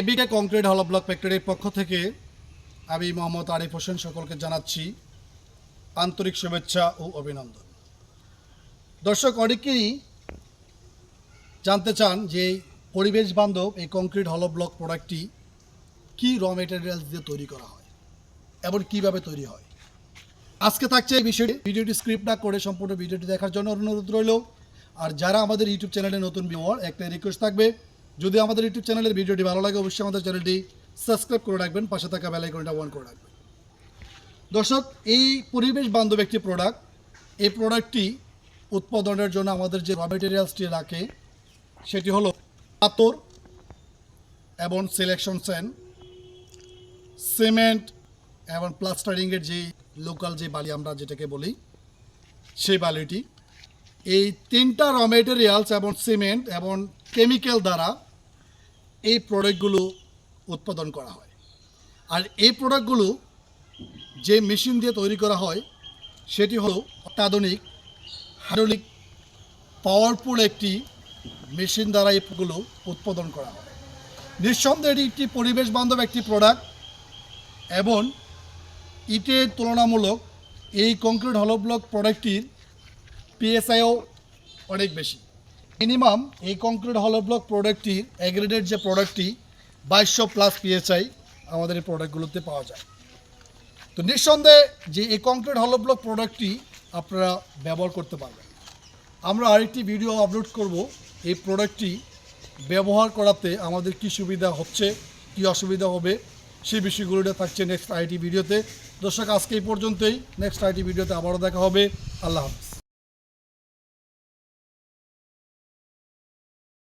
এবিকে concrete হল block ফ্যাক্টরির পক্ষ থেকে আমি মোহাম্মদ আরিফ হোসেন সকলকে জানাচ্ছি আন্তরিক শুভেচ্ছা ও অভিনন্দন। দর্শক, অনেকেই জানতে চান যে পরিবেশ বান্ধব এই কংক্রিট হল ব্লক প্রোডাক্টটি কী র মেটেরিয়ালস দিয়ে তৈরি করা হয় এবং কীভাবে তৈরি হয়? আজকে থাকছে এই বিষয়টি ভিডিওটি স্ক্রিপ্ট না করে সম্পূর্ণ ভিডিওটি দেখার জন্য অনুরোধ রইল। আর যারা আমাদের ইউটিউব চ্যানেলে নতুন ভিউয়ার একটা রিকোয়েস্ট থাকবে যদি আমাদের ইউটিউব চ্যানেলের ভিডিওটি ভালো লাগে, অবশ্যই আমাদের চ্যানেলটি সাবস্ক্রাইব করে রাখবেন, পাশে থাকা বেল আইকনটা অন করে রাখবেন। দর্শক, এই পরিবেশ বান্ধব একটি প্রোডাক্ট এই প্রোডাক্টটি উৎপাদনের জন্য আমাদের যে র মেটেরিয়ালসটি রাখে, সেটি হলো পাথর এবং সিলেকশন স্যান সিমেন্ট এবং প্লাস্টারিংয়ের যে লোকাল যে বালি আমরা যেটাকে বলি, সেই বালিটি। এই তিনটা র মেটেরিয়ালস এবং সিমেন্ট এবং কেমিক্যাল দ্বারা এই প্রোডাক্টগুলো উৎপাদন করা হয়। আর এই প্রোডাক্টগুলো যে মেশিন দিয়ে তৈরি করা হয়, সেটি হলো অত্যাধুনিক হাইড্রোলিক পাওয়ারফুল একটি মেশিন দ্বারা এগুলো উৎপাদন করা হয়। নিঃসন্দেহে এটি একটি পরিবেশ বান্ধব একটি প্রোডাক্ট এবং ইটের তুলনামূলক এই কংক্রিট হলো ব্লক প্রোডাক্টটির পিএসআইও অনেক বেশি। মিনিমাম এই কংক্রিট হলো ব্লক প্রোডাক্টটির অ্যাগ্রেডেড যে প্রোডাক্টটি বাইশশো প্লাস পিএসআই আমাদের এই প্রোডাক্টগুলোতে পাওয়া যায়। তো নিঃসন্দেহে যে এই কংক্রিট হলো ব্লক প্রোডাক্টটি আপনারা ব্যবহার করতে পারবেন। আমরা আরেকটি ভিডিও আপলোড করব, এই প্রোডাক্টটি ব্যবহার করাতে আমাদের কি সুবিধা হচ্ছে, কি অসুবিধা হবে সেই বিষয়গুলোটা থাকছে নেক্সট আইটি ভিডিওতে। দর্শক, আজকে এই পর্যন্তই। নেক্সট আইটি ভিডিওতে আবারও দেখা হবে। আল্লাহ হাফিজ।